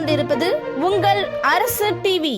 கொண்டிருப்பது உங்கள் அரசு டிவி.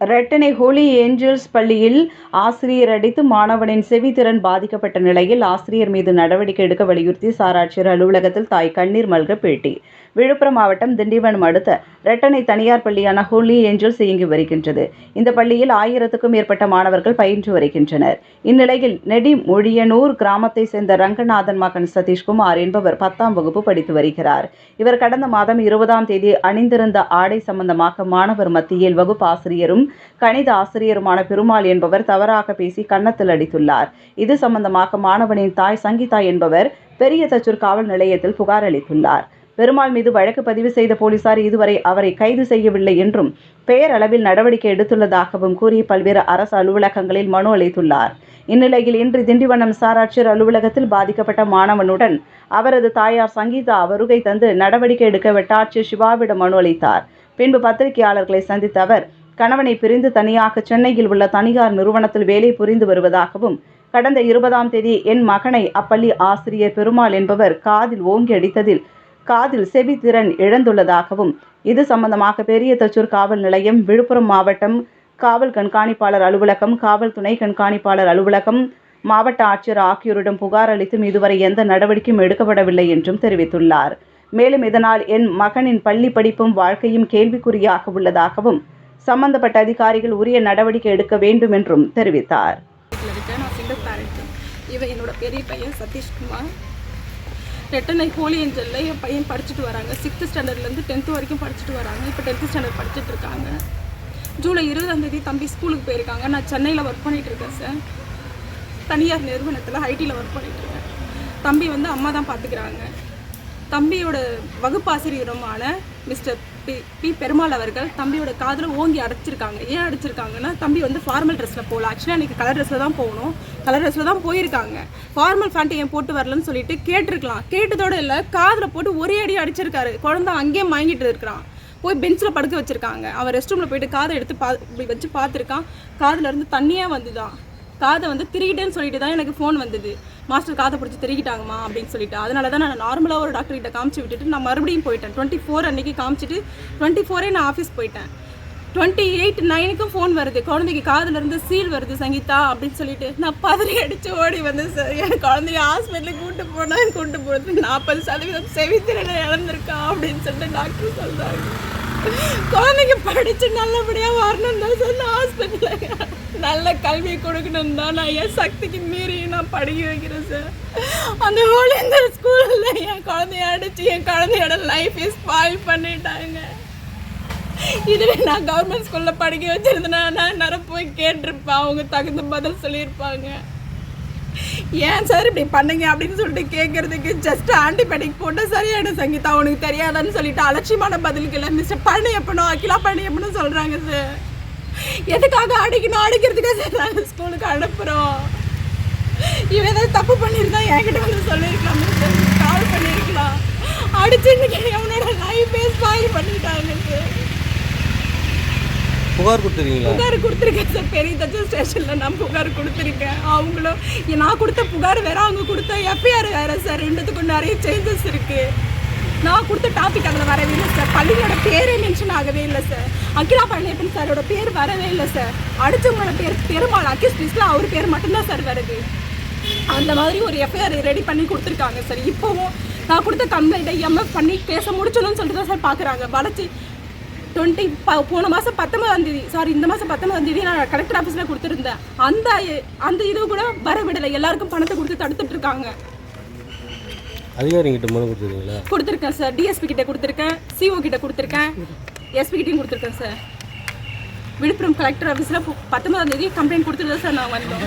ரெட்டனை ஹோலி ஏஞ்சல்ஸ் பள்ளியில் ஆசிரியர் அடித்து மாணவனின் செவித்திறன் பாதிக்கப்பட்ட நிலையில் ஆசிரியர் மீது நடவடிக்கை எடுக்க வலியுறுத்தி சாராட்சியர் அலுவலகத்தில் தாய் கண்ணீர் மல்க பேட்டி. விழுப்புரம் மாவட்டம் திண்டிவனம் அடுத்த ரெட்டனை தனியார் பள்ளியான ஹோலி ஏஞ்சல்ஸ் இயங்கி வருகின்றது. இந்த பள்ளியில் ஆயிரத்துக்கும் மேற்பட்ட மாணவர்கள் பயின்று வருகின்றனர். இந்நிலையில் நெடி மொழியனூர் கிராமத்தை சேர்ந்த ரங்கநாதன் மகன் சதீஷ்குமார் என்பவர் பத்தாம் வகுப்பு படித்து வருகிறார். இவர் கடந்த மாதம் இருபதாம் தேதி அணிந்திருந்த ஆடை சம்பந்தமாக மாணவர் மத்தியில் வகுப்பு ஆசிரியரும் கணித ஆசிரியருமான பெருமாள் என்பவர் தவறாக பேசி கன்னத்தில் அடித்துள்ளார். இது சம்பந்தமாக மாணவனின் தாய் சங்கீதா என்பவர் பெரிய தச்சூர் காவல் நிலையத்தில் புகார் அளித்துள்ளார். பெருமாள் மீது வழக்கு பதிவு செய்த போலீசார் இதுவரை அவரை கைது செய்யவில்லை என்றும் பெயரளவில் நடவடிக்கை எடுத்துள்ளதாகவும் கூறி பல்வேறு அரசு அலுவலகங்களில் மனு அளித்துள்ளார். இந்நிலையில் இன்று திண்டிவனம் சாராட்சியர் அலுவலகத்தில் பாதிக்கப்பட்ட மாணவனுடன் அவரது தாயார் சங்கீதா வருகை தந்து நடவடிக்கை எடுக்க வட்டாட்சியர் சிவாவிடம் மனு அளித்தார். பின்பு பத்திரிகையாளர்களை சந்தித்த அவர் கணவனை பிரிந்து தனியாக சென்னையில் உள்ள தனியார் நிறுவனத்தில் வேலை புரிந்து வருவதாகவும் கடந்த இருபதாம் தேதி என் மகனை அப்பள்ளி ஆசிரியர் பெருமாள் என்பவர் காதில் ஓங்கி அடித்ததில் காதில் செவித்திறன் இழந்துள்ளதாகவும் இது சம்பந்தமாக பெரிய தச்சூர் காவல் நிலையம் விழுப்புரம் மாவட்டம் காவல் கண்காணிப்பாளர் அலுவலகம் காவல் துணை கண்காணிப்பாளர் அலுவலகம் மாவட்ட ஆட்சியர் ஆகியோரிடம் புகார் அளித்தும் இதுவரை எந்த நடவடிக்கையும் எடுக்கப்படவில்லை என்றும் தெரிவித்துள்ளார். மேலும் இதனால் என் மகனின் பள்ளி படிப்பும் வாழ்க்கையும் கேள்விக்குறியாக உள்ளதாகவும் சம்பந்தப்பட்ட அதிகாரிகள் உரிய நடவடிக்கை எடுக்க வேண்டும் என்றும் தெரிவித்தார். நான் இவன் என்னோட பெரிய பையன் சதீஷ்குமார். ரெட்டனை ஹோலி ஏஞ்சலில் என் பையன் படிச்சுட்டு வராங்க. சிக்ஸ்த் ஸ்டாண்டர்ட்லேருந்து டென்த்து வரைக்கும் படிச்சுட்டு வராங்க. இப்போ டென்த்து ஸ்டாண்டர்ட் படிச்சுட்டு இருக்காங்க. ஜூலை இருபதாம் தேதி தம்பி ஸ்கூலுக்கு போயிருக்காங்க. நான் சென்னையில் ஒர்க் பண்ணிகிட்டு இருக்கேன் சார் தனியார் நிறுவனத்தில் ஐடியில் ஒர்க் பண்ணிகிட்ருக்கேன் இருக்கேன். தம்பி வந்து அம்மா தான் பார்த்துக்கிறாங்க தம்பியோட வகுப்பாசிரியருமான மிஸ்டர் பி பி பெருமாள் அவர்கள் தம்பியோட காதில் ஓங்கி அடைச்சிருக்காங்க. ஏன் அடைச்சிருக்காங்கன்னா தம்பி வந்து ஃபார்மல் ட்ரெஸ்ஸில் போகல ஆக்சுவலாக அன்றைக்கி கலர் ட்ரெஸ்ஸில் தான் போகணும். கலர் ட்ரெஸ்ஸில் தான் போயிருக்காங்க. ஃபார்மல் ஃபேண்ட் ஏன் போட்டு வரலன்னு சொல்லிட்டு கேட்டிருக்கலாம். கேட்டதோடு இல்லை காதில் போட்டு ஒரே அடி அடிச்சிருக்காரு. குழந்தை அங்கேயே வாங்கிட்டு இருக்கிறான். போய் பெஞ்சில் படுக்க வச்சுருக்காங்க. அவன் ரெஸ்ட் ரூமில் போயிட்டு காதை எடுத்து பா இப்படி வச்சு பார்த்துருக்கான். காதில் இருந்து தண்ணியே வந்துதான் காதை வந்து திருகிட்டேன்னு சொல்லிட்டு தான் எனக்கு ஃபோன் வந்தது. மாஸ்டர் காதை பிடிச்சி திருகிட்டாங்கம்மா அப்படின்னு சொல்லிட்டு. அதனால தான் நான் நார்மலாக ஒரு டாக்டர் கிட்ட காமிச்சு விட்டுட்டு நான் மறுபடியும் போயிட்டேன். டுவெண்ட்டி ஃபோர் அன்றைக்கி காமிச்சிட்டு டுவெண்ட்டி ஃபோரே நான் ஆஃபீஸ் போயிட்டேன். டுவெண்ட்டி எயிட் நைனுக்கும் ஃபோன் வருது. குழந்தைக்கு காதுல இருந்து சீல் வருது சங்கீதா அப்படின்னு சொல்லிட்டு. நான் பதறி அடித்து ஓடி வந்தேன் சார் என் குழந்தைய ஹாஸ்பிட்டலுக்கு கூட்டு போனேன் கூட்டு போகிறது நாற்பது சதவீதம் செவித்திறனை இழந்திருக்கா அப்படின்னு சொல்லிட்டு டாக்டர் சொல்கிறாங்க குழந்தைங்க படித்து நல்லபடியாக வரணும் தான் சார் நான் ஹாஸ்பிட்டலில் நல்ல கல்வி கொடுக்கணும் தான் நான் என் சக்திக்கு மீறி நான் படிக்க வைக்கிறேன் சார் அந்த இந்த ஸ்கூலில் என் குழந்தைய அடிச்சு என் குழந்தையோட லைஃப் ஸ்பாயில் பண்ணிட்டாங்க. இதுவே நான் கவர்மெண்ட் ஸ்கூலில் படிக்க வச்சிருந்தேன்னா நான் நேரம் போய் கேட்டிருப்பேன் அவங்க தகுந்த பதில் சொல்லியிருப்பாங்க. ஏன் சார் இப்படி பண்ணுங்க அப்படின்னு சொல்லிட்டு கேட்கறதுக்கு ஜஸ்ட் ஆன்டிபயோட்டிக் போட்டால் சரியான சங்கீதா உனக்கு தெரியாதான்னு சொல்லிட்டு அலட்சியமான பதிலுக்கு இல்லை மிஸ்டர் பழனியப்பனும் அகிலா பழனியப்பனும் சொல்கிறாங்க சார் எதுக்காக அடிக்கணும்? அடிக்கிறதுக்காக சார் நாங்கள் ஸ்கூலுக்கு அனுப்புகிறோம் இவன் ஏதாவது தப்பு பண்ணியிருந்தா என்கிட்ட வந்து சொல்லியிருக்கலாம். கால் பண்ணியிருக்கலாம். அடிச்சு இன்னைக்கு அவனோட லைஃபே ஸ்பாயில் பண்ணிட்டாங்க. புகார் கொடுத்துருக்கீங்களா? புகார் கொடுத்துருக்கேன் சார். பெரிய தச்சல் ஸ்டேஷனில் நான் புகார் கொடுத்துருக்கேன். அவங்களும் நான் கொடுத்த புகார் வேற அவங்க கொடுத்த எஃப்ஐஆர் வேற சார். ரெண்டுத்துக்கும் நிறைய சேஞ்சஸ் இருக்கு. நான் கொடுத்த டாபிக் அதில் வரவே இல்லை சார் பள்ளியோட பேரே மென்ஷன் ஆகவே இல்லை சார் அகிலா பழனியப்பன் சாரோட பேர் வரவே இல்லை சார் அடுத்தவங்களோட பேர் பெருமாள் அகிஸ் லிஸ்ட்டில் அவர் பேர் மட்டும்தான் சார் வருது. அந்த மாதிரி ஒரு எஃப்ஐஆர் ரெடி பண்ணி கொடுத்துருக்காங்க சார் இப்போவும் நான் கொடுத்த கம்ப்ளைண்ட்டை எம்எஃப் பண்ணி பேச முடிச்சணும்னு சொல்லிட்டு தான் சார் பார்க்குறாங்க வளர்ச்சி டுவெண்ட்டி போன மாதம் பத்தொன்பதாம் தேதி சாரி இந்த மாதம் பத்தொன்பதாம் தேதி நான் கலெக்டர் ஆஃபீஸில் கொடுத்துருந்தேன். அந்த அந்த இது கூட வர விடலை எல்லாருக்கும் பணத்தை கொடுத்து தடுத்துட்ருக்காங்க அதிகாரிங்கிட்ட மனு கொடுத்துருக்கீங்களா? கொடுத்துருக்கேன் சார். டிஎஸ்பி கிட்ட கொடுத்துருக்கேன். சிஓ கிட்ட கொடுத்துருக்கேன். எஸ்பி கிட்டையும் கொடுத்துருக்கேன் சார். விழுப்புரம் கலெக்டர் ஆஃபீஸில் பத்தொன்பதாம் தேதி கம்ப்ளைண்ட் கொடுத்துட்டு சார் நான் வந்தோம்.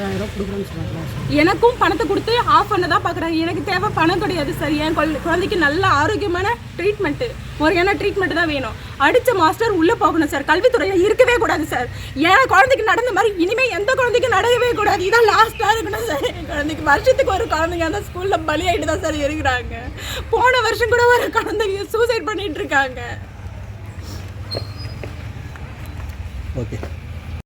எனக்கும் பணத்தை கொடுத்து ஆஃப் பண்ண தான் பார்க்குறாங்க எனக்கு தேவை பணம் கிடையாது சார் என் குழந்தை- குழந்தைக்கு நல்ல ஆரோக்கியமான ட்ரீட்மெண்ட்டு முறையான ட்ரீட்மெண்ட் தான் வேணும். அடித்த மாஸ்டர் உள்ளே போகணும் சார் கல்வித்துறையில் இருக்கவே கூடாது சார் என் குழந்தைக்கு நடந்த மாதிரி இனிமேல் எந்த குழந்தைக்கும் நடக்கவே கூடாது. இதான் லாஸ்ட்டாக இருக்கணும் சார் என் குழந்தைக்கு வருஷத்துக்கு ஒரு குழந்தைங்க அந்த ஸ்கூலில் பலியாயிட்டு தான் சார் இருக்கிறாங்க போன வருஷம் கூட ஒரு குழந்தைங்க சூசைட் பண்ணிகிட்டு இருக்காங்க. ഓക്കെ